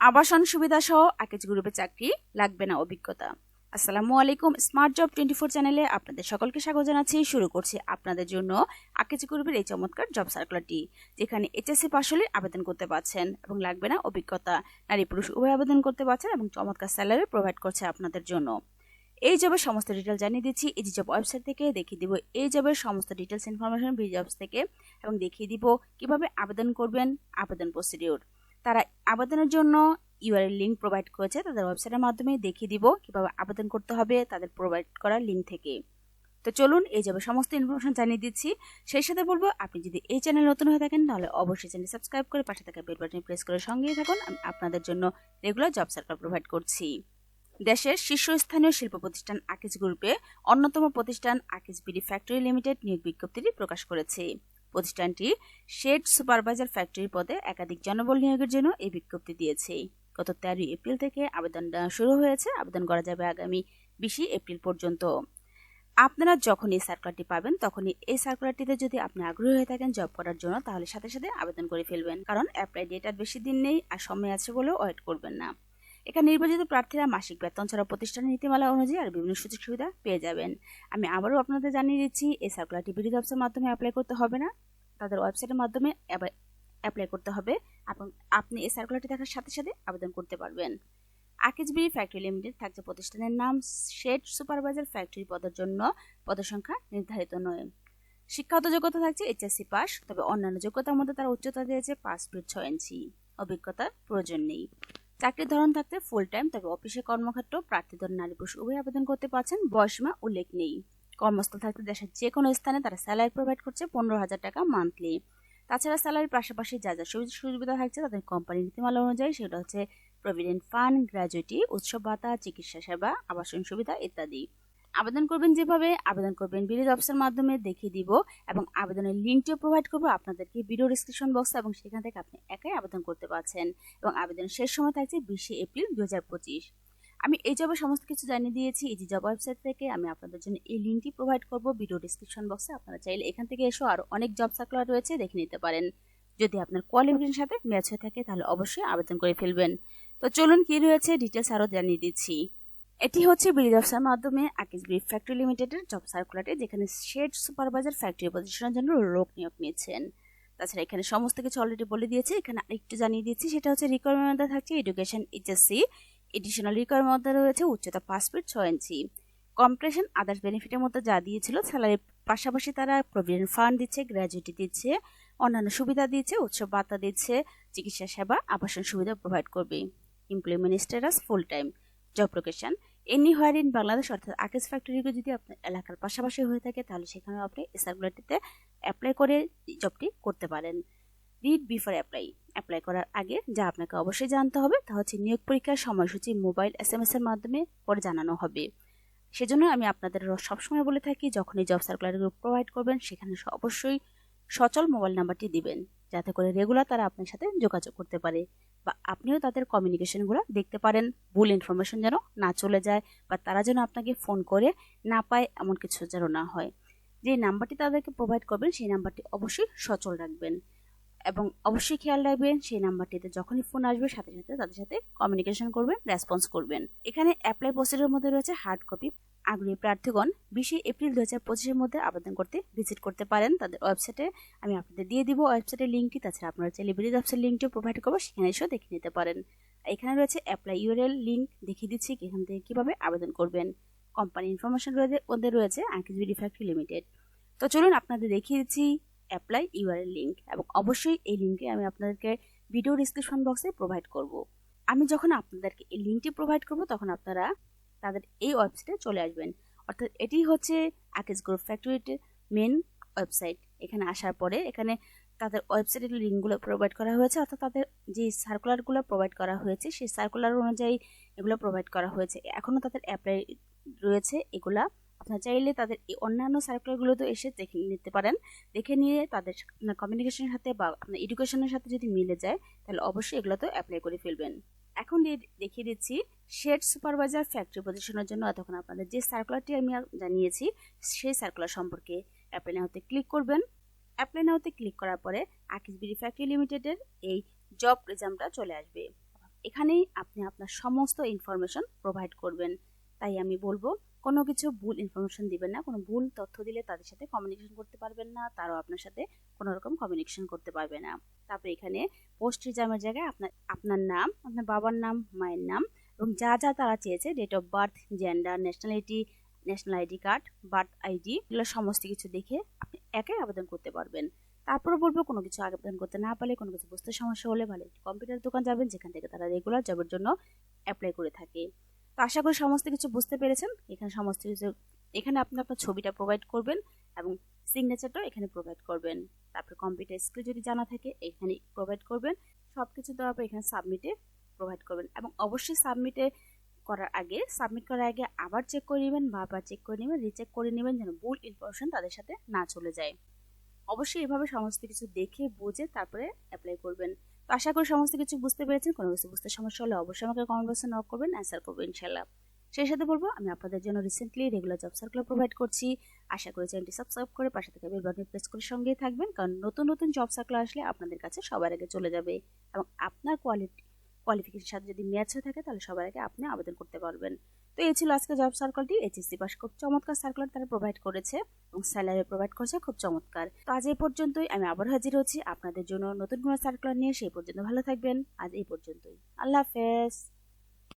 আবাসন সুবিধা সহ আকেজ গ্রুপে চাকরি লাগবে না অভিজ্ঞতা। আসসালামু আলাইকুম স্মার্ট জব টোয়েন্টি ফোর চ্যানেলে আপনাদের সকলকে স্বাগত জানাচ্ছি। শুরু করছি আপনাদের জন্য আকেজ গ্রুপের এই চমৎকার জব সার্কুলারটি যেখানে এইচএসসি পাশ হলে আবেদন করতে পারছেন এবং লাগবে না অভিজ্ঞতা। নারী পুরুষ উভয় আবেদন করতে পারছেন এবং চমৎকার স্যালারি প্রোভাইড করছে আপনাদের জন্য। এই জবের সমস্ত ডিটেল জানিয়ে দিচ্ছি। এই জব ওয়েবসাইট থেকে দেখিয়ে দিব এই জবের সমস্ত ডিটেলস ইনফরমেশন বি জবস থেকে এবং দেখিয়ে দিব কীভাবে আবেদন করবেন, আবেদন প্রসিডিওর তারা আবেদনের জন্য ইউআরএল লিঙ্ক প্রোভাইড করেছে, তাদের ওয়েবসাইটের মাধ্যমে দেখিয়ে দিব কীভাবে আবেদন করতে হবে, তাদের প্রোভাইড করা লিঙ্ক থেকে। তো চলুন, এই যাবে সমস্ত ইনফরমেশন জানিয়ে দিচ্ছি, সেই সাথে বলব, আপনি যদি এই চ্যানেল নতুন হয়ে থাকেন, তাহলে অবশ্যই চ্যানেল সাবস্ক্রাইব করে পাশে থাকা বেল বাটন প্রেস করে সঙ্গেই থাকুন, আমি আপনাদের জন্য রেগুলার জব সার্কেল প্রোভাইড করছি। দেশের শীর্ষস্থানীয় শিল্প প্রতিষ্ঠান আকিজ গ্রুপে অন্যতম প্রতিষ্ঠান আকিজ বিডি ফ্যাক্টরি লিমিটেড নিয়োগ বিজ্ঞপ্তিটি প্রকাশ করেছে। প্রতিষ্ঠানটি শেড সুপারভাইজার ফ্যাক্টরি পদে একাধিক জনবল নিয়োগের জন্য এই বিজ্ঞপ্তি দিয়েছে। গত তেরোই এপ্রিল থেকে আবেদন শুরু হয়েছে। আবেদন করা যাবে আগামী বিশে এপ্রিল পর্যন্ত। আপনারা যখন এই সার্কুলারটি পাবেন, তখনই এই সার্কুলারটিতে যদি আপনি আগ্রহী হয়ে থাকেন জব করার জন্য, তাহলে সাথে সাথে আবেদন করে ফেলবেন। কারণ অ্যাপ্লাই ডেট আর বেশি দিন নেই আর সময় আছে বলেও ওয়েট করবেন না। এখানে নির্বাচিত প্রার্থীরা মাসিক বেতন ছাড়া প্রতিষ্ঠানের নীতিমালা অনুযায়ী আর বিভিন্ন সুযোগ সুবিধা পেয়ে যাবেন। আমি আবারও আপনাদের জানিয়ে দিচ্ছি, এই সার্কুলারটি বিডি জবসের মাধ্যমে অ্যাপ্লাই করতে হবে না। তাদের ওয়েবসাইটের মাধ্যমে অ্যাপ্লাই করতে হবে। এবং আপনি এই সার্কুলারটি দেখার সাথে সাথে আবেদন করতে পারবেন। আকিজবিড়ি ফ্যাক্টরি লিমিটেড থাকছে প্রতিষ্ঠানের নাম। শেড সুপারভাইজার ফ্যাক্টরি পদের জন্য পদের সংখ্যা নির্ধারিত নয়। শিক্ষাগত যোগ্যতা থাকছে এইচএসসি পাস তবে অন্যান্য যোগ্যতার মধ্যে তারা উচ্চতা দিয়েছে পাঁচ ফিট ছয় ইঞ্চি। অভিজ্ঞতার প্রয়োজন নেই। চাকরির ধরন থাকতে ফুল টাইম তবে অফিসে কর্মক্ষেত্র, প্রার্থীদের নারী পুরুষ উভয় আবেদন করতে পারছেন বয়সীমা উল্লেখ নেই। কর্মস্থল থাকতে দেশের যে কোনো স্থানে তারা স্যালারি প্রোভাইড করছে পনেরো হাজার টাকা মান্থলি তাছাড়া স্যালারির পাশাপাশি যা যা সুবিধা সুবিধা থাকছে তাদের কোম্পানির নীতিমালা অনুযায়ী সেটা হচ্ছে প্রভিডেন্ট ফান্ড গ্র্যাজুয়েটি উৎসব ভাতা, চিকিৎসা সেবা, আবাসন সুবিধা ইত্যাদি। আবেদন করবেন যেভাবে, আবেদন করবেন বিলেজ অফিসের মাধ্যমে দেখিয়ে দিব এবং আবেদনের লিঙ্কটিও প্রোভাইড করব আপনাদেরকে ভিডিও ডিসক্রিপশন বক্সে এবং সেখান থেকে আপনি একাই আবেদন করতে পারছেন এবং আবেদনের শেষ সময় থাকছে বিশে এপ্রিল দু হাজার পঁচিশ। আমি এই জবের সমস্ত কিছু জানিয়ে দিয়েছি, এই যে জব ওয়েবসাইট থেকে আমি আপনাদের জন্য এই লিঙ্কটি প্রোভাইড করব ভিডিও ডিসক্রিপশন বক্সে আপনারা চাইলে এখান থেকে এসো আরও অনেক জব সার্কুলার রয়েছে, দেখে নিতে পারেন। যদি আপনার কোয়ালিফিকেশন সাথে ম্যাচ হয়ে থাকে তাহলে অবশ্যই আবেদন করে ফেলবেন। তো চলুন কি রয়েছে ডিটেলস আরও জানিয়ে দিচ্ছি। এটি হচ্ছে বিডি ব্যবসার মাধ্যমে আকিজ বিফ ফ্যাক্টরি লিমিটেডের জব সার্কুলারে যেখানে শেড সুপারভাইজার ফ্যাক্টরি পজিশনের জন্য লোক নিয়োগ নিয়েছেন। তাছাড়া এখানে সমস্ত কিছু অলরেডি বলে দিয়েছে। এখানে আরেকটু জানিয়ে দিচ্ছি, সেটা হচ্ছে রিকোয়ারমেন্ট থাকছে এডুকেশন এইচএসসি এডিশনাল রিকোয়ার মধ্যে রয়েছে উচ্চতা পাঁচ ফিট ছয় ইঞ্চি কম্প্রেশন আদার্স বেনিফিটের মধ্যে যা দিয়েছিল স্যালারির পাশাপাশি তারা প্রভিডেন্ট ফান্ড দিচ্ছে গ্র্যাজুইটি দিচ্ছে, অন্যান্য সুবিধা দিচ্ছে, উৎসব ভাতা দিচ্ছে, চিকিৎসা সেবা, আবাসন সুবিধা প্রোভাইড করবে। Employment status full time job location anywhere in Bangladesh অর্থাৎ আকেশ ফ্যাক্টরিকে যদি আপনার এলাকার পাশাপাশি হয়ে থাকে, তাহলে সেখানেও আপনি সার্কুলারটিতে অ্যাপ্লাই করে জবটি করতে পারেন। রিড বিফোর অ্যাপ্লাই অ্যাপ্লাই করার আগে যা আপনাকে অবশ্যই জানতে হবে, তা হচ্ছে নিয়োগ পরীক্ষার সময়সূচি মোবাইল এস এম এর মাধ্যমে পরে জানানো হবে। সেজন্য আমি আপনাদের সবসময় বলে থাকি, যখনই জব সার্কুলারগুলো প্রোভাইড করবেন, সেখানে অবশ্যই সচল মোবাইল নাম্বারটি দিবেন। যাতে করে রেগুলার তারা আপনার সাথে যোগাযোগ করতে পারে বা আপনিও তাদের কমিউনিকেশনগুলো দেখতে পারেন। ভুল ইনফরমেশন যেন না চলে যায় বা তারা যেন আপনাকে ফোন করে না পায় এমন কিছু যেন না হয়। যে নাম্বারটি তাদেরকে প্রোভাইড করবেন, সেই নাম্বারটি অবশ্যই সচল রাখবেন এবং অবশ্যই খেয়াল রাখবেন, সেই নাম্বারটিতে যখনই ফোন আসবে, সাথে সাথে তাদের সাথে কমিউনিকেশন করবেন রেসপন্স করবেন। এখানে অ্যাপ্লাই প্রসিডিওর মধ্যে রয়েছে হার্ড কপি আগ্রহী প্রার্থীগণ বিশে এপ্রিল দু হাজার পঁচিশের মধ্যে আবেদন করতে ভিজিট করতে পারেন তাদের ওয়েবসাইটে। আমি আপনাদের দিয়ে দিব ওয়েবসাইটের লিঙ্কটি, তাছাড়া আপনারা চাইলে বিলিজ অফিসের লিঙ্কটিও প্রোভাইড করব, সেখানে এসেও দেখে নিতে পারেন। এখানে রয়েছে অ্যাপ্লাই ইউরেল লিঙ্ক দেখিয়ে দিচ্ছি এখান থেকে কীভাবে আবেদন করবেন। কোম্পানি ইনফরমেশন রয়েছে, ওদের রয়েছে আঙ্কিজ বিডি ফ্যাক্টরি লিমিটেড তো চলুন আপনাদের দেখিয়ে দিচ্ছি অ্যাপ্লাই ইউআরএল লিঙ্ক এবং অবশ্যই এই লিঙ্কে আমি আপনাদেরকে ভিডিও ডিসক্রিপশন বক্সে প্রোভাইড করব। আমি যখন আপনাদেরকে এই লিঙ্কটি প্রোভাইড করব, তখন আপনারা তাদের এই ওয়েবসাইটে চলে আসবেন। অর্থাৎ এটি হচ্ছে আকেশ গ্রুপ ফ্যাক্টরিটির মেন ওয়েবসাইট এখানে আসার পরে এখানে তাদের ওয়েবসাইটের লিঙ্কগুলো প্রোভাইড করা হয়েছে। অর্থাৎ তাদের যে সার্কুলারগুলো প্রোভাইড করা হয়েছে, সেই সার্কুলার অনুযায়ী এগুলো প্রোভাইড করা হয়েছে। এখনও তাদের অ্যাপ্লাই রয়েছে এগুলা। আপনার চাইলে তাদের এই অন্যান্য সার্কুলারগুলোতে এসে দেখে নিতে পারেন। দেখে নিয়ে তাদের কমিউনিকেশনের সাথে বা আপনার এডুকেশনের সাথে যদি মিলে যায়, তাহলে অবশ্যই এগুলোতেও অ্যাপ্লাই করে ফেলবেন। এখন দেখিয়ে দিচ্ছি শেড সুপারভাইজার ফ্যাক্টরি পজিশনের জন্য এতক্ষণ আপনাদের যে সার্কুলারটি আমি জানিয়েছি, সেই সার্কুলার সম্পর্কে অ্যাপ্লাই নাওতে ক্লিক করবেন। অ্যাপ্লাই নাওতে ক্লিক করার পরে আকিস বিডি ফ্যাক্টরি লিমিটেডের এই জব রেজামটা চলে আসবে। এখানেই আপনি আপনার সমস্ত ইনফরমেশন প্রোভাইড করবেন। তাই আমি বলব কোনো কিছু ভুল ইনফরমেশন দিবেন না, কোনো ভুল তথ্য দিলে তাদের সাথে কমিউনিকেশন করতে পারবেন না, তারাও আপনার সাথে কোনো রকম কমিউনিকেশন করতে পারবে না। তারপরে এখানে পোস্ট রিজার্মের জায়গায় আপনার আপনার নাম, আপনার বাবার নাম, মায়ের নাম এবং যা যা তারা চেয়েছে date of birth gender nationality national ID card birth ID এগুলো সমস্ত কিছু দেখে আপনি একাই আবেদন করতে পারবেন। তারপরে বলব, কোনো কিছু আবেদন করতে না পারলে, কোনো কিছু বুঝতে সমস্যা হলে ভালো একটি কম্পিউটার দোকান যাবেন, যেখান থেকে তারা রেগুলার জবের জন্য অ্যাপ্লাই করে থাকে। তো আশা করি সমস্ত কিছু বুঝতে পেরেছেন। এখানে সমস্ত কিছু, এখানে আপনি আপনার ছবিটা প্রোভাইড করবেন এবং সিগনেচারটাও এখানে প্রোভাইড করবেন। তারপরে কম্পিউটার স্কিল যদি জানা থাকে, এখানে প্রোভাইড করবেন। সব কিছু দেওয়ার পর এখানে সাবমিটে প্রোভাইড করবেন। এবং অবশ্যই সাবমিটে করার আগে সাবমিট করার আগে আবার চেক করে নেবেন বারবার চেক করে নেবেন রিচেক করে নেবেন যেন ভুল ইনফরমেশন তাদের সাথে না চলে যায়। অবশ্যই এভাবে সমস্ত কিছু দেখে, বুঝে তারপরে অ্যাপ্লাই করবেন। তো আশা করি সমস্ত কিছু বুঝতে পেরেছেন। কোনো কিছু বুঝতে সমস্যা হলে অবশ্যই আমাকে কমেন্ট বক্সে নক করবেন অ্যান্সার করব ইনশাল্লাহ সেই সাথে বলব, আমি আপনাদের জন্য recently regular job circular provide করছি। আশা করি চ্যানেলটি সাবস্ক্রাইব করে পাশে থেকে বেল বাটন প্রেস করে সঙ্গেই থাকবেন, কারণ নতুন নতুন জব সার্কুলার আসলে আপনাদের কাছে সবার আগে চলে যাবে। এবং আপনার কোয়ালিটি কোয়ালিফিকেশনের সাথে যদি ম্যাচ হয়ে থাকে, তাহলে সবার আগে আপনি আবেদন করতে পারবেন। তো এই ছিল আজকে জব সার্কেলটি এইচএসসি পাস খুব চমৎকার সার্কুলার তারা প্রোভাইড করেছে এবং স্যালারি প্রোভাইড করেছে, খুব চমৎকার। তো আজ এই পর্যন্তই। আমি আবার হাজির হচ্ছি আপনাদের জন্য নতুন কোনো সার্কুলার নিয়ে। সেই পর্যন্ত ভালো থাকবেন। আজ এই পর্যন্তই। আল্লাহ হাফেজ।